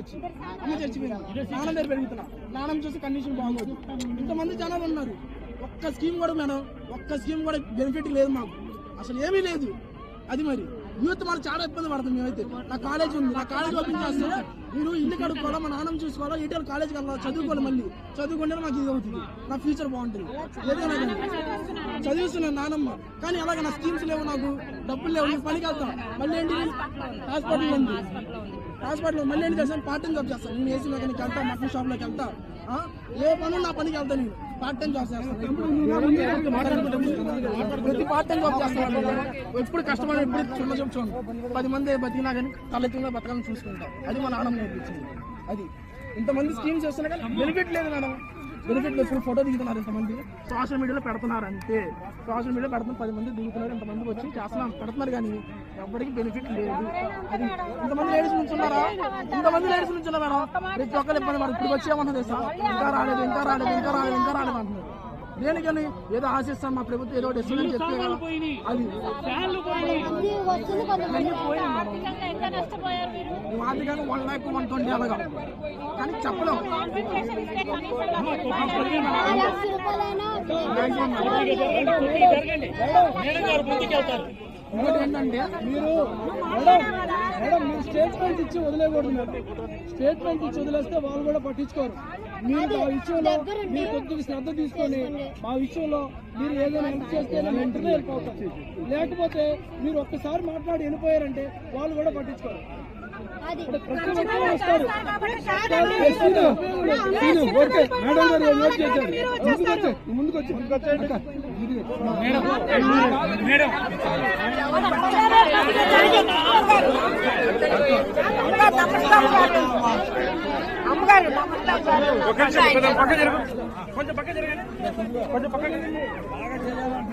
తెచ్చి అమ్మ చచ్చిపోయింది నాన్న దగ్గర పెరుగుతున్నా నాన్న చూసి కండిషన్ బాగోదు. ఇంతమంది జనాలు ఉన్నారు. ఒక్క స్కీమ్ కూడా మేడం ఒక్క స్కీమ్ కూడా బెనిఫిట్ లేదు మాకు. అసలు ఏమీ లేదు. అది మరి. యూత్ మనం చాలా ఇబ్బంది పడుతుంది మేమైతే. నా కాలేజ్ ఉంది. నా కాలేజ్ ఓపెన్ చేస్తే మీరు ఇల్లు కడుక్కోవాలా మా నాన్నని చూసుకోవాలా ఇటీవల కాలేజ్కి వెళ్ళాలి చదువుకోవాలి మళ్ళీ. చదువుకుంటే నాకు ఇది అవుతుంది. నా ఫ్యూచర్ బాగుంటుంది. ఏదైనా చదివిస్తున్నాను నానమ్మ. కానీ అలాగ నా స్కీమ్స్ లేవు నాకు. డబ్బులు లేవు. నేను పనికి వెళ్తాను. మళ్ళీ ఏంటి హాస్పిటల్ ఉంది. హాస్పిటల్ మళ్ళీ ఏం చేస్తాను? పార్ట్ టైం జాబ్ చేస్తాను. నేను ఏసీ మెకానిక్ వెళ్తా? మటన్ షాప్లోకి వెళ్తా? ఏ పని నా పనికి వెళ్తాను నేను. పార్ట్ టైం జాబ్ చేస్తాను. ప్రతి పార్ట్ టైం జాబ్ చేస్తాను. ఎప్పుడు కష్టమైన ఎప్పుడు చిన్న చూడండి పది మంది బతికినా కానీ తలెత్తుగా బతకాలని చూసుకుంటాం. అది మన ఆనందం నేర్పించింది. అది. ఇంతమంది స్కీమ్స్ చేస్తున్నా కానీ బెనిఫిట్ లేదు మేడం. బెనిఫిట్ ఇప్పుడు ఫోటో దిగుతున్నారు ఇంతమంది సోషల్ మీడియాలో పెడుతున్నారు అంతే. సోషల్ మీడియాలో పెడుతున్నారు పది మంది దిగుతున్నారు ఇంతమంది వచ్చి చేస్తున్నారు పెడుతున్నారు కానీ ఎవరికి బెనిఫిట్ లేదు. అది ఇంతమంది లేడీస్ నుంచి ఉన్నారా ఇంతమంది లేడీస్ నుంచి ఉన్నారు మేడం? ప్రతి ఒక్కరు ఇబ్బంది పడుతుంది ఇప్పుడు వచ్చేమన్నది సార్? ఇంకా రాలేదు ఇంకా రాలేదు ఇంకా రాలేదు ఇంకా రాలేదు అంటున్నారు. దేనికని? ఏదో ఆశిస్తాం మా ప్రభుత్వం ఏదో ఇస్తుందని చెప్తే కదా అది. అన్ని మీరు ఆర్థికంగా వన్ ల్యాక్ వన్ ట్వంటీ అలాగా. కానీ చెప్పలేం. ఇంకోటి ఏంటంటే మీరు మేడం మేడం మీరు స్టేట్మెంట్ ఇచ్చి వదిలేకూడదు మేడం. స్టేట్మెంట్ ఇచ్చి వదిలేస్తే వాళ్ళు కూడా పట్టించుకోరు. మీరు మా విషయంలో మీరు కొద్దిగా శ్రద్ధ తీసుకొని మా విషయంలో మీరు ఏదైనా హెల్ప్ చేస్తే వెంటనే అవుతారు. లేకపోతే మీరు ఒక్కసారి మాట్లాడి వెళ్ళిపోయారంటే వాళ్ళు కూడా పట్టించుకోరు. అది ప్రతి ఒక్కరు వస్తారు ఏ, సీను, సీను, ఓకే మేడం గారు నోట్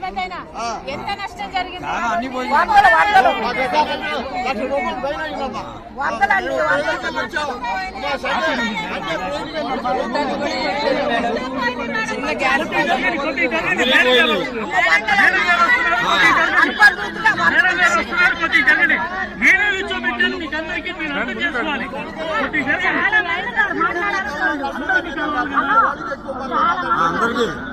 వచ్చే ఎంత నష్టం జరిగింది పెద్దయినా ఎంత నష్టం జరిగింది ఎప్పటి నుంచి ఉంటున్నారమ్మా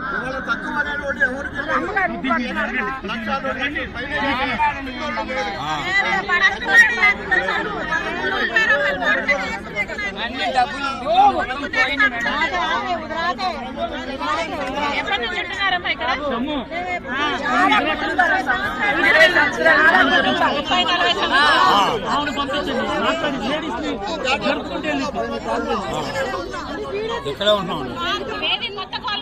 వాళ్ళే పాతది. అంతా పాత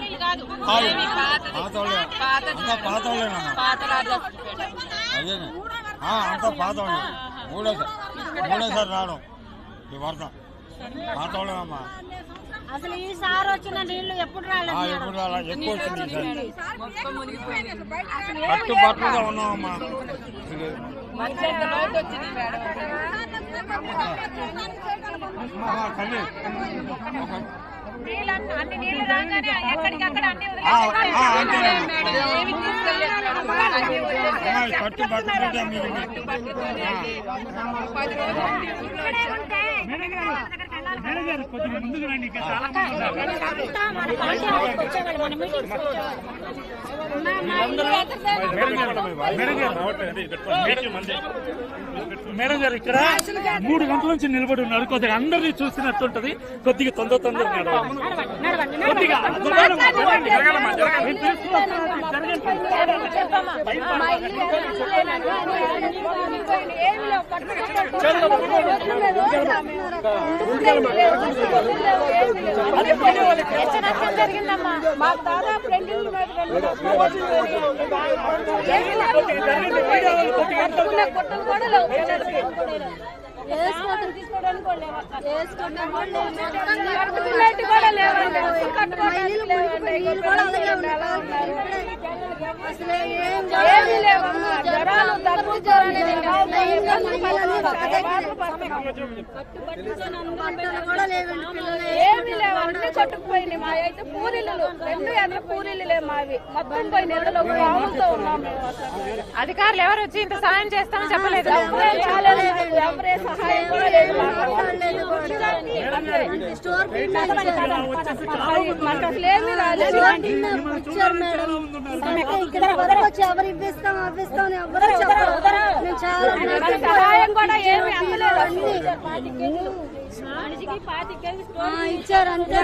వాళ్ళేనమ్మా పాత రాజాపేట అదేనే అంతా పాత మూడోసారి మూడోసారి రావడం ఈ వరద పాత వాళ్ళేనమ్మా అసలు ఈ సార్ వచ్చిన నీళ్ళు ఎప్పుడు రాలేదు ఎప్పుడు అలా ఎక్కువ వచ్చింది పట్టు పట్టుగా ఉన్నామమ్మా తల్లి అన్ని నీళ్ళు రాగానే ఎక్కడికక్కడ అన్ని ఏమి తీసుకెళ్ళలేదు. మేడం. అన్ని మేడం గారు ఇక్కడ మూడు గంటల నుంచి నిలబడి ఉన్నారు కొద్దిగా అందరినీ చూసినట్టుంటది కొద్దిగా తొందర తొందర మేడం కొద్దిగా జరగాలమ్మా, మా లేవు దాదాపు రెండు కొట్టలు కూడా లేవు లేవండి. అసలు కట్టుకోవడానికి లేవండి. ఏమీ లేవమ్మా. జ్వరాలు, దగ్గు జ్వరాలు ఏమీ లేవు అన్ని కొట్టుకుపోయినాయి మా అయితే పూరీలు రెండు ఎన్న పూరీలు లేవు మావి మొత్తం పోయి నీళ్ళలో పాములతో ఉన్నాం మేము అసలు. అధికారులు ఎవరు వచ్చి ఇంత సాయం చేస్తామని చెప్పలేదు ఎవరే సహాయం కూడా లేదు అసలు ఏమీ రాలేదు ఇక్కడ వరకు వచ్చి ఎవరు ఇవ్విస్తాం అవ్విస్తాం ఎవరు ఇచ్చారు అంతే.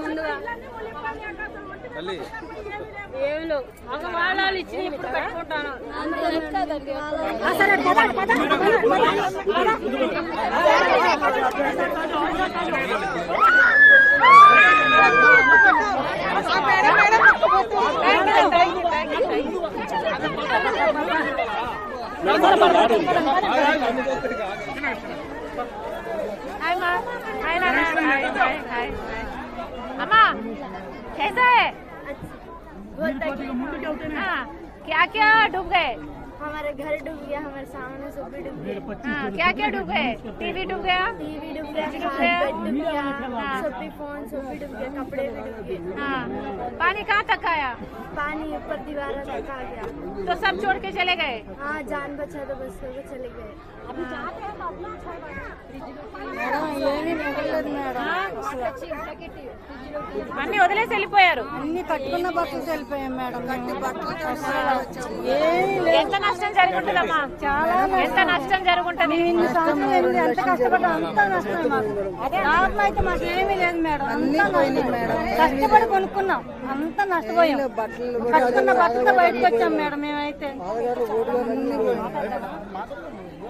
ముందుగా. లేవు. మగవాళ్ళు ఇచ్చి ఇప్పుడు పెట్టుకుంటాను. हाय कैसा है? हाँ? क्या क्या डूब गए। हमारे घर डूब गया हमारे सामने सब भी डूब गया हाँ क्या क्या डूब गए टीवी डूब गया टीवी डूब गया डूब गया? बेड डूब गया हाँ। सब भी फोन सब भी डूब गया कपड़े भी डूब गए हाँ पानी कहाँ तक आया पानी ऊपर दीवार तक आ गया तो सब छोड़ के चले गए हाँ जान बचा तो बस होकर चले गए అన్ని వదిలేసి వెళ్ళిపోయారు అన్ని కట్టుకున్న బట్టలు వెళ్ళిపోయాం మేడం కట్టి బట్టలు ఎంత నష్టం జరుగుతుందమ్మా. చాలా ఎంత నష్టం జరుగుంటది ఎంత కష్టపడ్డా అంతా నష్టమే మాకు. అయితే మాకు ఏమీ లేదు మేడం అంతా నష్టమే. కష్టపడి కొనుక్కున్నాం అంతా నష్టపోయాం. కట్టుకున్న బట్టలతో బయటకు వచ్చాం మేడం మేమైతే.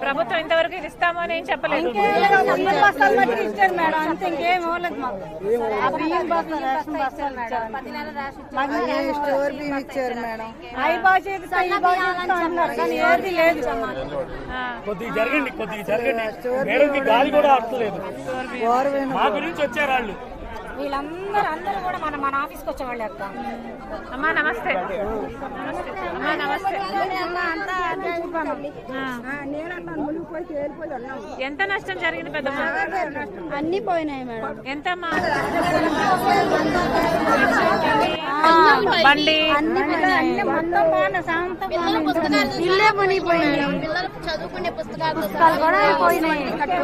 ప్రభుత్వం ఇంతవరకు ఇది ఇస్తాము అని ఏం చెప్పలేదు. మేడం. కొద్దిగా జరగండి కొద్దిగా జరగండి. గాలి కూడా ఆడలేదు మా గురించి వచ్చారు వాళ్ళు. వీళ్ళందరూ అందరూ కూడా మన మన ఆఫీస్కి వచ్చేవాళ్ళే అక్క. అమ్మా నమస్తే. నమస్తే అమ్మా నమస్తే. ఆ. ఎంత నష్టం జరిగింది పెద్దమ్మ? అన్ని పోయినాయి మేడం. ఎంతమ్మా? బండి. ఇల్లే చదువుకునే పుస్తకాలు కూడా పోయినాయి కట్టు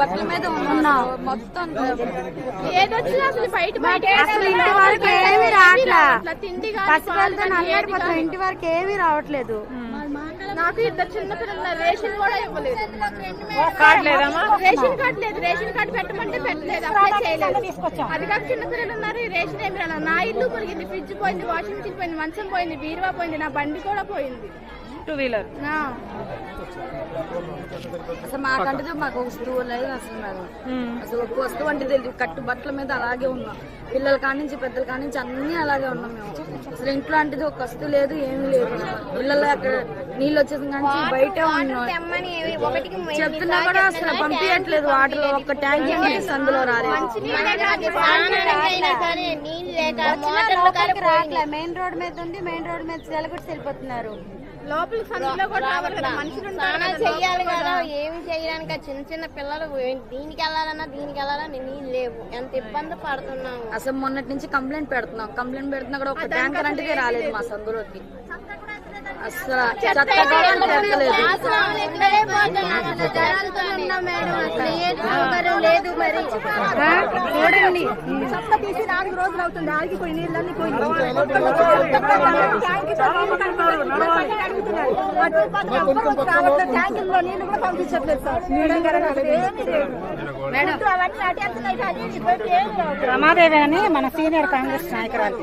బట్టల మీద ఉన్నాం మొత్తం ఏదొచ్చినా అసలు బయట బయట అసలు ఇంటి వరకు ఏమీ రావట్లా. తిండి పసిపిల్లలతో నల్లడిపోతాం ఇంటి వరకు ఏమీ రావట్లేదు. నాకు ఇద్దరు చిన్న పిల్లల రేషన్ కూడా ఇవ్వలేదు. రేషన్ కార్డు లేదు. రేషన్ కార్డు పెట్టమంటే పెట్టలేదు. అప్లై చేయలేదు. అది కాక చిన్న పిల్లలు ఉన్నారు ఈ రేషన్ ఏమి రాలేదు నా ఇల్లు మురిగింది ఫ్రిడ్జ్ పోయింది వాషింగ్ మిషన్ పోయింది మంచం పోయింది బీరువా పోయింది నా బండి కూడా పోయింది. టూ వీలర్ అసలు మాకంటే మాకు ఒక వస్తువు లేదు అసలు మేడం అసలు ఒక వస్తువు అంటే తెలియదు కట్టు బట్టల మీద అలాగే ఉన్నాం. పిల్లల కాడి నుంచి పెద్దల కాడి నుంచి అన్ని అలాగే ఉన్నాం మేము. అసలు ఇంట్లో అంటే ఒక వస్తువు లేదు ఏమీ లేదు. పిల్లలు అక్కడ నీళ్ళు వచ్చేసిన బయటే చెప్తున్నా కూడా అసలు పంపించట్లేదు వాటర్ ఒక్క ట్యాంక్ అందులో రాలేదు. మెయిన్ రోడ్ మీద ఉండి మెయిన్ రోడ్ మీద సెలగొట్టి వెళ్ళిపోతున్నారు చెయ్యాలి కదా ఏమి చేయడానికి చిన్న చిన్న పిల్లలు ఏ- దీనికి వెళ్ళాలన్నా దీనికి వెళ్ళాలన్నా నీళ్ళు లేవు. ఎంత ఇబ్బంది పడుతున్నాము. అసలు మొన్నటి నుంచి కంప్లైంట్ పెడుతున్నాం. కంప్లైంట్ పెడుతున్నా కూడా ఒక ట్యాంకర్ అంటే రాలేదు మా సందులోకి. అసలు లేదు మరి చూడండి చెత్త తీసి నాలుగు రోజులు అవుతుంది ఆగిపోయి నీళ్ళన్నీ పోయి ట్యాంకుల్లో నీళ్ళు కూడా పంపించట్లేదు సార్. రమాదేవి అని మన సీనియర్ కాంగ్రెస్ నాయకురాలు